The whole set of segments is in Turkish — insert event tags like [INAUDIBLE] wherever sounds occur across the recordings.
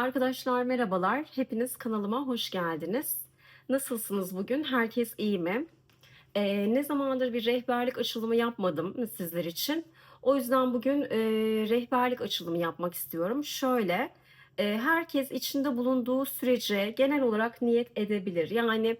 Arkadaşlar merhabalar. Hepiniz kanalıma hoş geldiniz. Nasılsınız bugün? Herkes iyi mi? Ee, ne zamandır bir rehberlik açılımı yapmadım sizler için. O yüzden bugün e, rehberlik açılımı yapmak istiyorum. Şöyle, e, herkes içinde bulunduğu sürece genel olarak niyet edebilir. Yani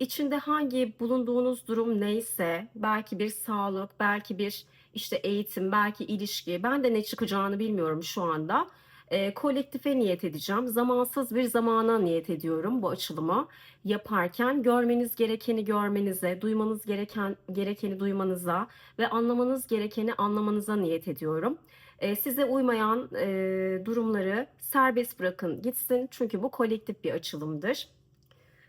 içinde hangi bulunduğunuz durum neyse, belki bir sağlık, belki bir işte eğitim, belki ilişki. Ben de ne çıkacağını bilmiyorum şu anda. E, kolektife niyet edeceğim. Zamansız bir zamana niyet ediyorum bu açılımı yaparken. Görmeniz gerekeni görmenize, duymanız gereken gerekeni duymanıza ve anlamanız gerekeni anlamanıza niyet ediyorum. E, size uymayan e, durumları serbest bırakın gitsin. Çünkü bu kolektif bir açılımdır.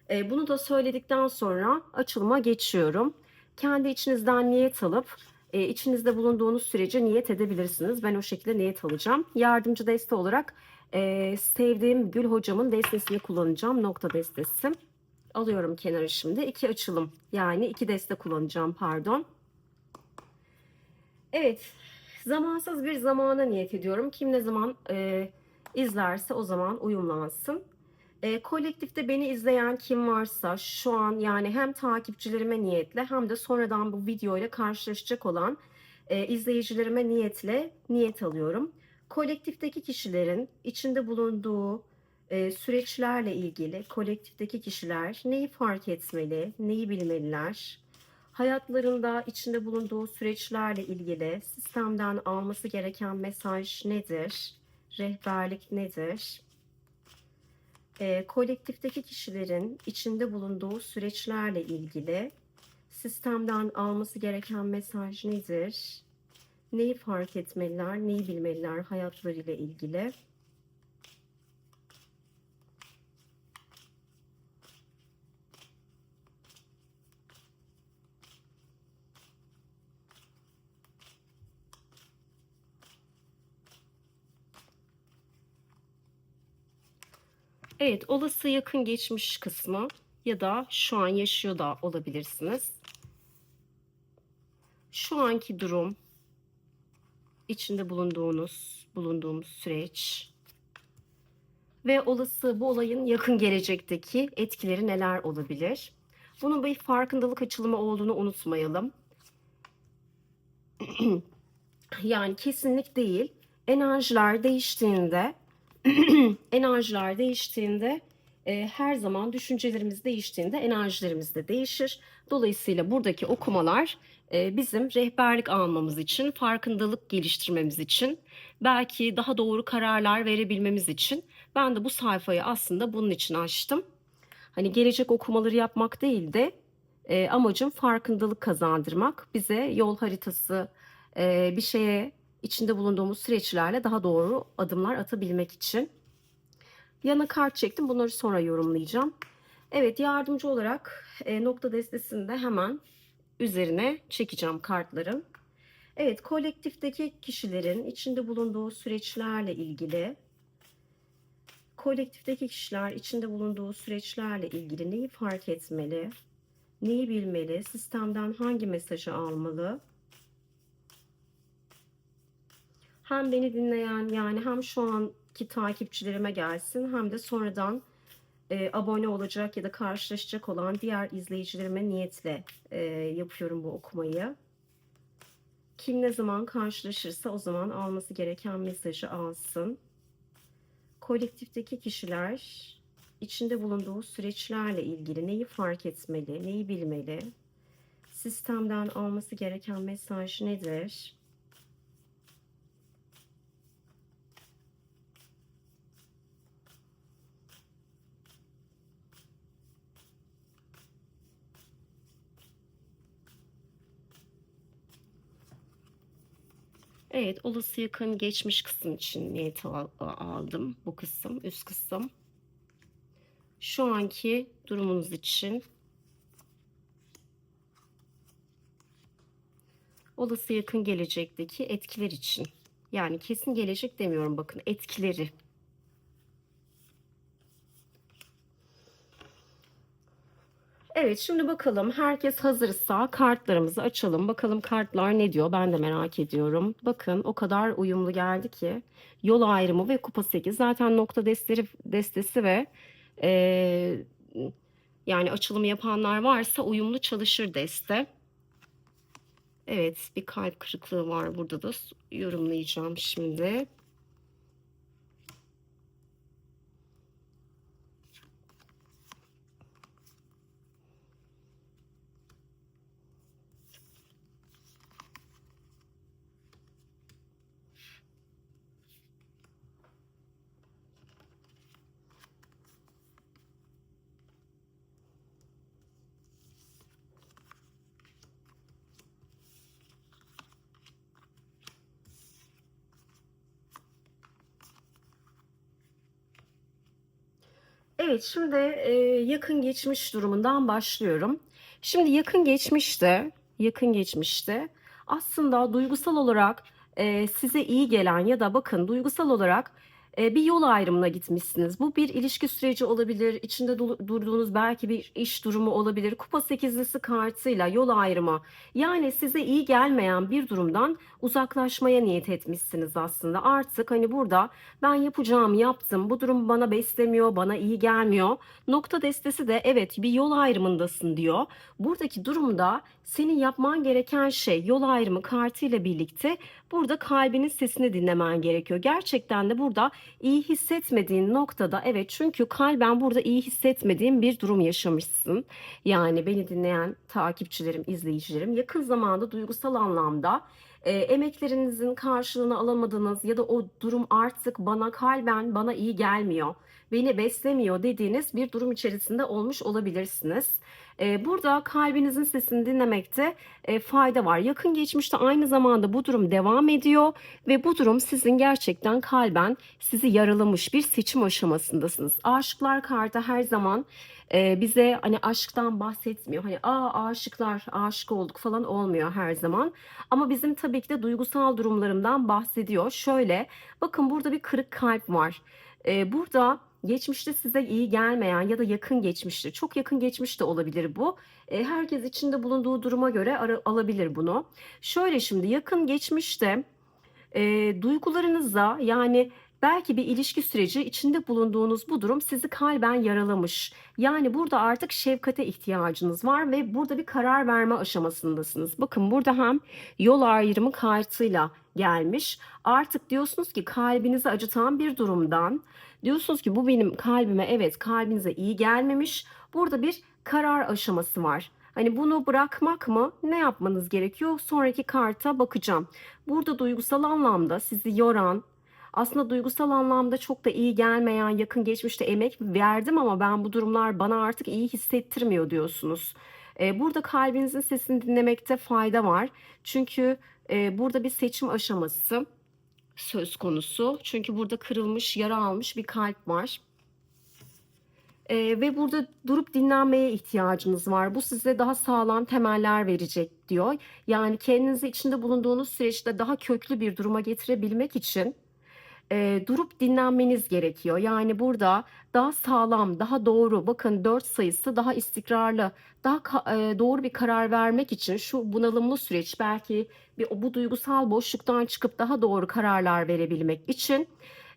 E, bunu da söyledikten sonra açılıma geçiyorum. Kendi içinizden niyet alıp e, içinizde bulunduğunuz sürece niyet edebilirsiniz. Ben o şekilde niyet alacağım. Yardımcı deste olarak e, sevdiğim Gül hocamın destesini kullanacağım. Nokta destesi. Alıyorum kenara şimdi. İki açılım yani iki deste kullanacağım pardon. Evet zamansız bir zamana niyet ediyorum. Kim ne zaman e, izlerse o zaman uyumlansın. E, kolektifte beni izleyen kim varsa şu an yani hem takipçilerime niyetle hem de sonradan bu videoyla karşılaşacak olan e, izleyicilerime niyetle niyet alıyorum. Kolektifteki kişilerin içinde bulunduğu e, süreçlerle ilgili kolektifteki kişiler neyi fark etmeli, neyi bilmeliler? Hayatlarında içinde bulunduğu süreçlerle ilgili sistemden alması gereken mesaj nedir? Rehberlik nedir? E, kolektifteki kişilerin içinde bulunduğu süreçlerle ilgili sistemden alması gereken mesaj nedir? Neyi fark etmeliler, neyi bilmeliler hayatlarıyla ilgili? Evet, olası yakın geçmiş kısmı ya da şu an yaşıyor da olabilirsiniz. Şu anki durum, içinde bulunduğunuz, bulunduğumuz süreç ve olası bu olayın yakın gelecekteki etkileri neler olabilir? Bunun bir farkındalık açılımı olduğunu unutmayalım. [CLEARS THROAT] yani kesinlik değil. Enerjiler değiştiğinde [CLEARS THROAT] enerjiler değiştiğinde e, her zaman düşüncelerimiz değiştiğinde enerjilerimiz de değişir. Dolayısıyla buradaki okumalar e, bizim rehberlik almamız için, farkındalık geliştirmemiz için, belki daha doğru kararlar verebilmemiz için ben de bu sayfayı aslında bunun için açtım. Hani gelecek okumaları yapmak değil de e, amacım farkındalık kazandırmak, bize yol haritası e, bir şeye içinde bulunduğumuz süreçlerle daha doğru adımlar atabilmek için. Yana kart çektim. Bunları sonra yorumlayacağım. Evet yardımcı olarak e, nokta destesinde hemen üzerine çekeceğim kartları. Evet kolektifteki kişilerin içinde bulunduğu süreçlerle ilgili kolektifteki kişiler içinde bulunduğu süreçlerle ilgili neyi fark etmeli, neyi bilmeli, sistemden hangi mesajı almalı, hem beni dinleyen yani hem şu anki takipçilerime gelsin hem de sonradan e, abone olacak ya da karşılaşacak olan diğer izleyicilerime niyetle e, yapıyorum bu okumayı. Kim ne zaman karşılaşırsa o zaman alması gereken mesajı alsın. Kolektifteki kişiler içinde bulunduğu süreçlerle ilgili neyi fark etmeli, neyi bilmeli? Sistemden alması gereken mesaj nedir? Evet, olası yakın geçmiş kısım için niyet aldım. Bu kısım, üst kısım. Şu anki durumunuz için olası yakın gelecekteki etkiler için. Yani kesin gelecek demiyorum bakın etkileri. Evet, şimdi bakalım herkes hazırsa kartlarımızı açalım. Bakalım kartlar ne diyor? Ben de merak ediyorum. Bakın o kadar uyumlu geldi ki. Yol ayrımı ve kupa 8. Zaten nokta destesi, destesi ve eee, yani açılımı yapanlar varsa uyumlu çalışır deste. Evet, bir kalp kırıklığı var burada da yorumlayacağım şimdi. Evet, şimdi e, yakın geçmiş durumundan başlıyorum. Şimdi yakın geçmişte, yakın geçmişte aslında duygusal olarak e, size iyi gelen ya da bakın duygusal olarak bir yol ayrımına gitmişsiniz. Bu bir ilişki süreci olabilir, içinde durduğunuz belki bir iş durumu olabilir. Kupa sekizlisi kartıyla yol ayrımı. Yani size iyi gelmeyen bir durumdan uzaklaşmaya niyet etmişsiniz aslında. Artık hani burada ben yapacağımı yaptım. Bu durum bana beslemiyor, bana iyi gelmiyor. Nokta destesi de evet bir yol ayrımındasın diyor. Buradaki durumda senin yapman gereken şey yol ayrımı kartıyla birlikte burada kalbinin sesini dinlemen gerekiyor. Gerçekten de burada iyi hissetmediğin noktada evet çünkü kalben burada iyi hissetmediğin bir durum yaşamışsın. Yani beni dinleyen takipçilerim, izleyicilerim yakın zamanda duygusal anlamda e, emeklerinizin karşılığını alamadığınız ya da o durum artık bana kalben bana iyi gelmiyor, beni beslemiyor dediğiniz bir durum içerisinde olmuş olabilirsiniz. E, burada kalbinizin sesini dinlemekte e, fayda var. Yakın geçmişte aynı zamanda bu durum devam ediyor ve bu durum sizin gerçekten kalben sizi yaralamış bir seçim aşamasındasınız. Aşıklar kartı her zaman e, bize hani aşktan bahsetmiyor. Hani aa aşıklar aşık olduk falan olmuyor her zaman. Ama bizim tabii ki de duygusal durumlarımdan bahsediyor. Şöyle bakın burada bir kırık kalp var. Ee, burada geçmişte size iyi gelmeyen ya da yakın geçmişte çok yakın geçmiş de olabilir bu. Ee, herkes içinde bulunduğu duruma göre ara- alabilir bunu. Şöyle şimdi yakın geçmişte e, duygularınıza yani belki bir ilişki süreci içinde bulunduğunuz bu durum sizi kalben yaralamış. Yani burada artık şefkate ihtiyacınız var ve burada bir karar verme aşamasındasınız. Bakın burada hem yol ayrımı kartıyla gelmiş. Artık diyorsunuz ki kalbinizi acıtan bir durumdan diyorsunuz ki bu benim kalbime evet kalbinize iyi gelmemiş. Burada bir karar aşaması var. Hani bunu bırakmak mı? Ne yapmanız gerekiyor? Sonraki karta bakacağım. Burada duygusal anlamda sizi yoran, aslında duygusal anlamda çok da iyi gelmeyen, yakın geçmişte emek verdim ama ben bu durumlar bana artık iyi hissettirmiyor diyorsunuz. Ee, burada kalbinizin sesini dinlemekte fayda var. Çünkü e, burada bir seçim aşaması söz konusu. Çünkü burada kırılmış, yara almış bir kalp var. Ee, ve burada durup dinlenmeye ihtiyacınız var. Bu size daha sağlam temeller verecek diyor. Yani kendinizi içinde bulunduğunuz süreçte daha köklü bir duruma getirebilmek için e, durup dinlenmeniz gerekiyor. Yani burada daha sağlam, daha doğru, bakın 4 sayısı daha istikrarlı, daha e, doğru bir karar vermek için şu bunalımlı süreç belki bir bu duygusal boşluktan çıkıp daha doğru kararlar verebilmek için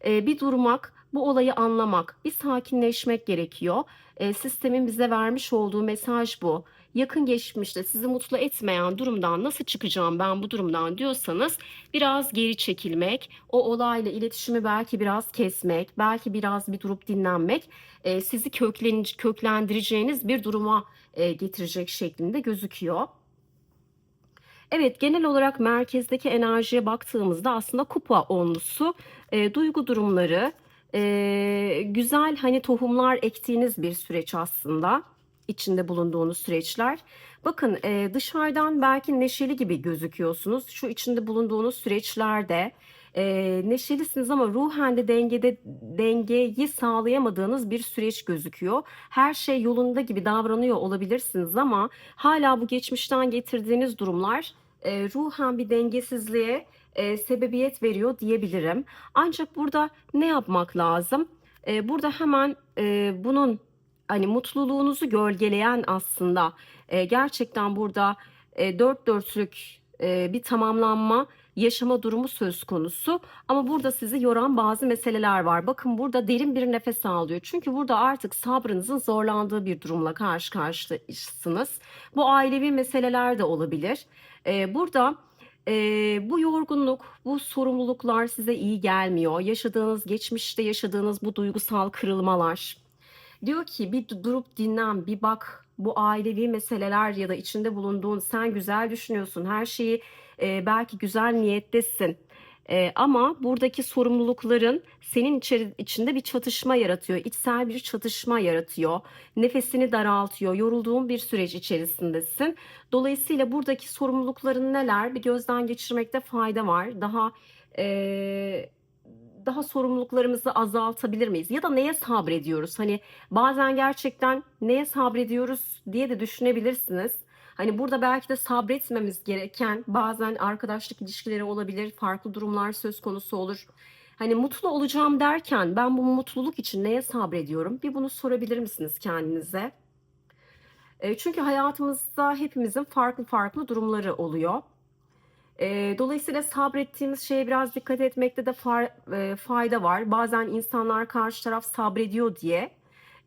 e, bir durmak, bu olayı anlamak, bir sakinleşmek gerekiyor. E, sistemin bize vermiş olduğu mesaj bu. Yakın geçmişte sizi mutlu etmeyen durumdan nasıl çıkacağım ben bu durumdan diyorsanız biraz geri çekilmek, o olayla iletişimi belki biraz kesmek, belki biraz bir durup dinlenmek e, sizi köklen, köklendireceğiniz bir duruma e, getirecek şeklinde gözüküyor. Evet, genel olarak merkezdeki enerjiye baktığımızda aslında kupa onlusu e, duygu durumları, e, güzel hani tohumlar ektiğiniz bir süreç aslında içinde bulunduğunuz süreçler. Bakın e, dışarıdan belki neşeli gibi gözüküyorsunuz. Şu içinde bulunduğunuz süreçlerde e, neşelisiniz ama ruhen de dengede dengeyi sağlayamadığınız bir süreç gözüküyor. Her şey yolunda gibi davranıyor olabilirsiniz ama hala bu geçmişten getirdiğiniz durumlar e, ruhen bir dengesizliğe e, sebebiyet veriyor diyebilirim. Ancak burada ne yapmak lazım? E, burada hemen e, bunun hani mutluluğunuzu gölgeleyen aslında e, gerçekten burada e, dört dörtlük e, bir tamamlanma yaşama durumu söz konusu. Ama burada sizi yoran bazı meseleler var. Bakın burada derin bir nefes alıyor. Çünkü burada artık sabrınızın zorlandığı bir durumla karşı karşıyasınız. Bu ailevi meseleler de olabilir. E, burada e, bu yorgunluk, bu sorumluluklar size iyi gelmiyor. Yaşadığınız, geçmişte yaşadığınız bu duygusal kırılmalar. Diyor ki bir durup dinlen, bir bak bu ailevi meseleler ya da içinde bulunduğun sen güzel düşünüyorsun, her şeyi e, belki güzel niyettesin. E, ama buradaki sorumlulukların senin içeri, içinde bir çatışma yaratıyor, içsel bir çatışma yaratıyor, nefesini daraltıyor, yorulduğun bir süreç içerisindesin. Dolayısıyla buradaki sorumlulukların neler bir gözden geçirmekte fayda var. Daha e, daha sorumluluklarımızı azaltabilir miyiz? Ya da neye sabrediyoruz? Hani bazen gerçekten neye sabrediyoruz diye de düşünebilirsiniz. Hani burada belki de sabretmemiz gereken bazen arkadaşlık ilişkileri olabilir, farklı durumlar söz konusu olur. Hani mutlu olacağım derken ben bu mutluluk için neye sabrediyorum? Bir bunu sorabilir misiniz kendinize? E, Çünkü hayatımızda hepimizin farklı farklı durumları oluyor. E, dolayısıyla sabrettiğimiz şeye biraz dikkat etmekte de far- e, fayda var. Bazen insanlar karşı taraf sabrediyor diye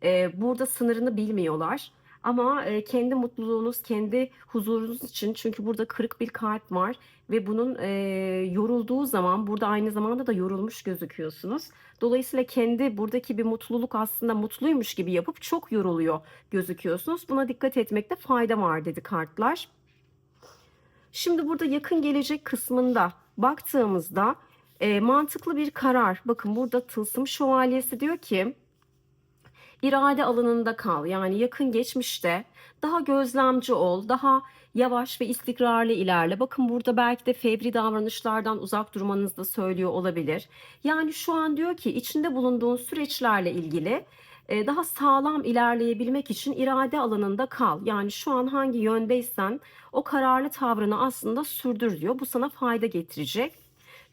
e, burada sınırını bilmiyorlar. Ama e, kendi mutluluğunuz, kendi huzurunuz için çünkü burada kırık bir kalp var ve bunun e, yorulduğu zaman burada aynı zamanda da yorulmuş gözüküyorsunuz. Dolayısıyla kendi buradaki bir mutluluk aslında mutluymuş gibi yapıp çok yoruluyor gözüküyorsunuz. Buna dikkat etmekte fayda var dedi kartlar. Şimdi burada yakın gelecek kısmında baktığımızda e, mantıklı bir karar. Bakın burada tılsım şövalyesi diyor ki irade alanında kal. Yani yakın geçmişte daha gözlemci ol, daha yavaş ve istikrarlı ilerle. Bakın burada belki de fevri davranışlardan uzak durmanızı da söylüyor olabilir. Yani şu an diyor ki içinde bulunduğun süreçlerle ilgili e, daha sağlam ilerleyebilmek için irade alanında kal. Yani şu an hangi yöndeysen o kararlı tavrını aslında sürdür diyor. Bu sana fayda getirecek.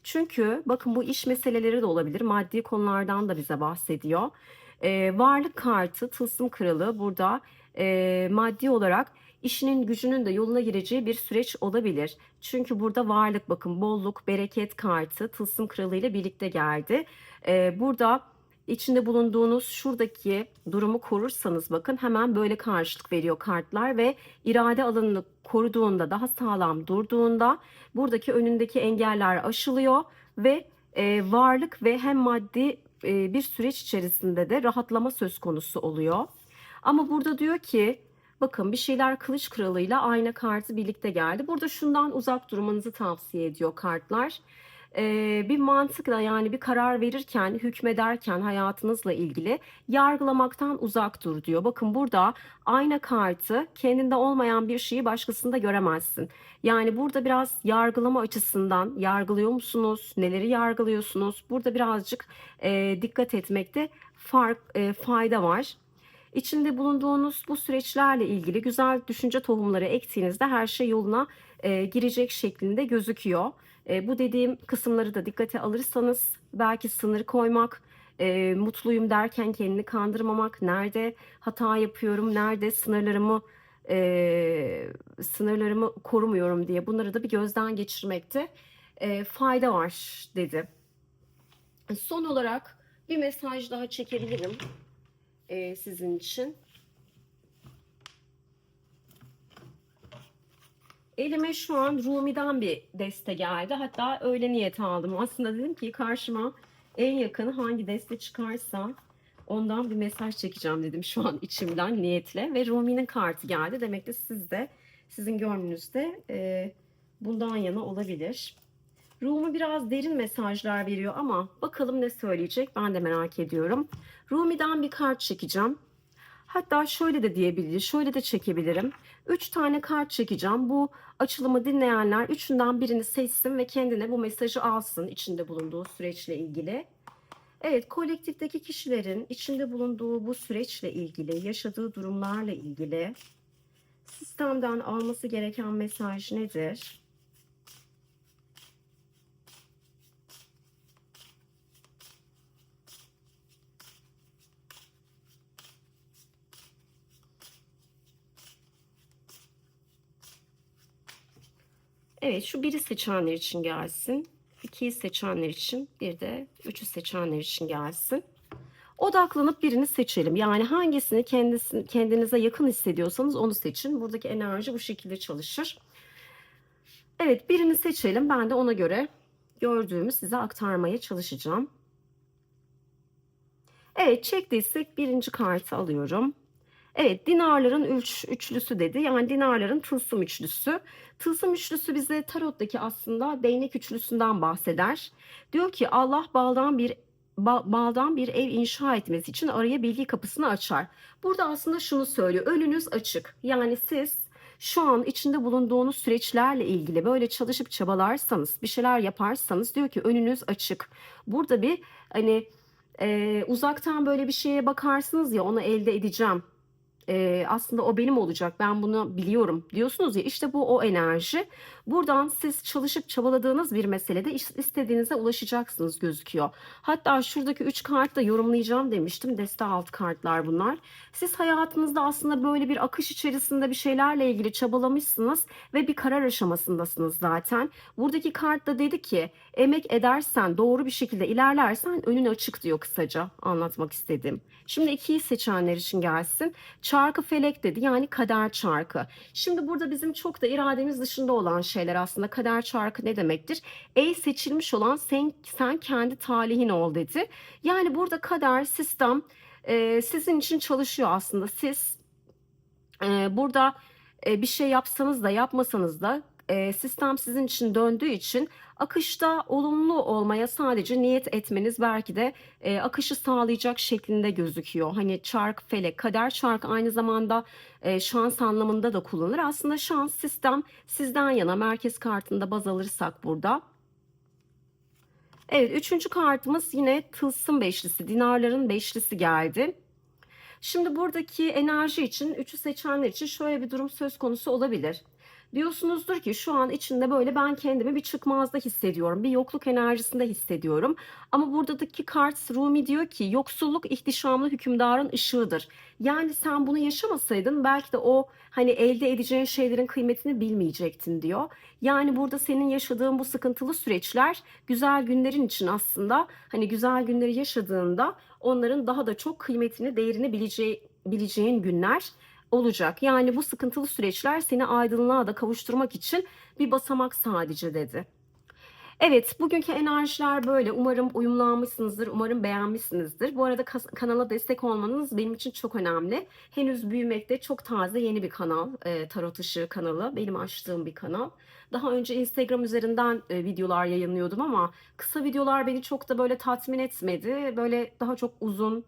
Çünkü bakın bu iş meseleleri de olabilir. Maddi konulardan da bize bahsediyor. Ee, varlık kartı, tılsım kralı burada e, maddi olarak işinin gücünün de yoluna gireceği bir süreç olabilir. Çünkü burada varlık bakın bolluk, bereket kartı tılsım kralı ile birlikte geldi. Ee, burada içinde bulunduğunuz şuradaki durumu korursanız bakın hemen böyle karşılık veriyor kartlar ve irade alanını koruduğunda daha sağlam durduğunda buradaki önündeki engeller aşılıyor ve e, varlık ve hem maddi e, bir süreç içerisinde de rahatlama söz konusu oluyor. Ama burada diyor ki bakın bir şeyler kılıç kralıyla ayna kartı birlikte geldi. Burada şundan uzak durmanızı tavsiye ediyor kartlar. Ee, bir mantıkla yani bir karar verirken, hükmederken hayatınızla ilgili yargılamaktan uzak dur diyor. Bakın burada ayna kartı kendinde olmayan bir şeyi başkasında göremezsin. Yani burada biraz yargılama açısından yargılıyor musunuz? Neleri yargılıyorsunuz? Burada birazcık e, dikkat etmekte fark e, fayda var. İçinde bulunduğunuz bu süreçlerle ilgili güzel düşünce tohumları ektiğinizde her şey yoluna e, girecek şeklinde gözüküyor. E, bu dediğim kısımları da dikkate alırsanız belki sınır koymak, e, mutluyum derken kendini kandırmamak, nerede hata yapıyorum, nerede sınırlarımı e, sınırlarımı korumuyorum diye bunları da bir gözden geçirmekte e, fayda var dedi. Son olarak bir mesaj daha çekebilirim e, sizin için. Elime şu an Rumi'den bir deste geldi. Hatta öyle niyet aldım. Aslında dedim ki karşıma en yakın hangi deste çıkarsa ondan bir mesaj çekeceğim dedim şu an içimden niyetle. Ve Rumi'nin kartı geldi. Demek ki siz de sizin gönlünüzde e, bundan yana olabilir. Rumi biraz derin mesajlar veriyor ama bakalım ne söyleyecek ben de merak ediyorum. Rumi'den bir kart çekeceğim. Hatta şöyle de diyebilir, şöyle de çekebilirim. Üç tane kart çekeceğim. Bu açılımı dinleyenler üçünden birini seçsin ve kendine bu mesajı alsın içinde bulunduğu süreçle ilgili. Evet, kolektifteki kişilerin içinde bulunduğu bu süreçle ilgili, yaşadığı durumlarla ilgili sistemden alması gereken mesaj nedir? Evet şu biri seçenler için gelsin. 2'yi seçenler için bir de 3'ü seçenler için gelsin. Odaklanıp birini seçelim. Yani hangisini kendisi, kendinize yakın hissediyorsanız onu seçin. Buradaki enerji bu şekilde çalışır. Evet birini seçelim. Ben de ona göre gördüğümü size aktarmaya çalışacağım. Evet çektiysek birinci kartı alıyorum. Evet dinarların üç, üçlüsü dedi. Yani dinarların tılsım üçlüsü. Tılsım üçlüsü bize tarottaki aslında değnek üçlüsünden bahseder. Diyor ki Allah baldan bir ba- baldan bir ev inşa etmesi için araya bilgi kapısını açar. Burada aslında şunu söylüyor. Önünüz açık. Yani siz şu an içinde bulunduğunuz süreçlerle ilgili böyle çalışıp çabalarsanız, bir şeyler yaparsanız diyor ki önünüz açık. Burada bir hani e, uzaktan böyle bir şeye bakarsınız ya onu elde edeceğim. E, aslında o benim olacak. Ben bunu biliyorum diyorsunuz ya işte bu o enerji. Buradan siz çalışıp çabaladığınız bir meselede is- istediğinize ulaşacaksınız gözüküyor. Hatta şuradaki üç kart da yorumlayacağım demiştim. Deste alt kartlar bunlar. Siz hayatınızda aslında böyle bir akış içerisinde bir şeylerle ilgili çabalamışsınız ve bir karar aşamasındasınız zaten. Buradaki kart da dedi ki emek edersen doğru bir şekilde ilerlersen önün açık diyor kısaca anlatmak istedim. Şimdi ikiyi seçenler için gelsin. Çarkı felek dedi yani kader çarkı. Şimdi burada bizim çok da irademiz dışında olan şeyler aslında kader çarkı ne demektir? Ey seçilmiş olan sen, sen kendi talihin ol dedi. Yani burada kader sistem e, sizin için çalışıyor aslında. Siz e, burada e, bir şey yapsanız da yapmasanız da e, sistem sizin için döndüğü için akışta olumlu olmaya sadece niyet etmeniz belki de e, akışı sağlayacak şeklinde gözüküyor. Hani çark, felek, kader çark aynı zamanda e, şans anlamında da kullanılır. Aslında şans sistem sizden yana merkez kartında baz alırsak burada. Evet üçüncü kartımız yine tılsım beşlisi, dinarların beşlisi geldi. Şimdi buradaki enerji için, üçü seçenler için şöyle bir durum söz konusu olabilir. Diyorsunuzdur ki şu an içinde böyle ben kendimi bir çıkmazda hissediyorum. Bir yokluk enerjisinde hissediyorum. Ama buradaki kart Rumi diyor ki yoksulluk ihtişamlı hükümdarın ışığıdır. Yani sen bunu yaşamasaydın belki de o hani elde edeceğin şeylerin kıymetini bilmeyecektin diyor. Yani burada senin yaşadığın bu sıkıntılı süreçler güzel günlerin için aslında hani güzel günleri yaşadığında onların daha da çok kıymetini, değerini bileceği, bileceğin günler olacak. Yani bu sıkıntılı süreçler seni aydınlığa da kavuşturmak için bir basamak sadece dedi. Evet, bugünkü enerjiler böyle. Umarım uyumlanmışsınızdır, umarım beğenmişsinizdir. Bu arada kanala destek olmanız benim için çok önemli. Henüz büyümekte çok taze yeni bir kanal, e, Tarot Işığı kanalı. Benim açtığım bir kanal. Daha önce Instagram üzerinden e, videolar yayınlıyordum ama kısa videolar beni çok da böyle tatmin etmedi. Böyle daha çok uzun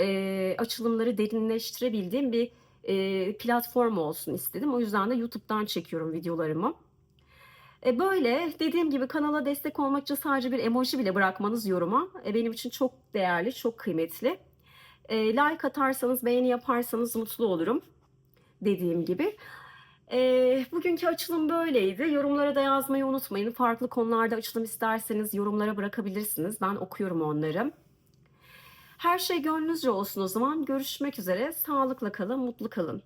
e, açılımları derinleştirebildiğim bir e, platform olsun istedim. O yüzden de YouTube'dan çekiyorum videolarımı. E, böyle dediğim gibi kanala destek olmak için sadece bir emoji bile bırakmanız yoruma e, benim için çok değerli, çok kıymetli. E, like atarsanız, beğeni yaparsanız mutlu olurum. Dediğim gibi. E, bugünkü açılım böyleydi. Yorumlara da yazmayı unutmayın. Farklı konularda açılım isterseniz yorumlara bırakabilirsiniz. Ben okuyorum onları. Her şey gönlünüzce olsun o zaman. Görüşmek üzere. Sağlıkla kalın, mutlu kalın.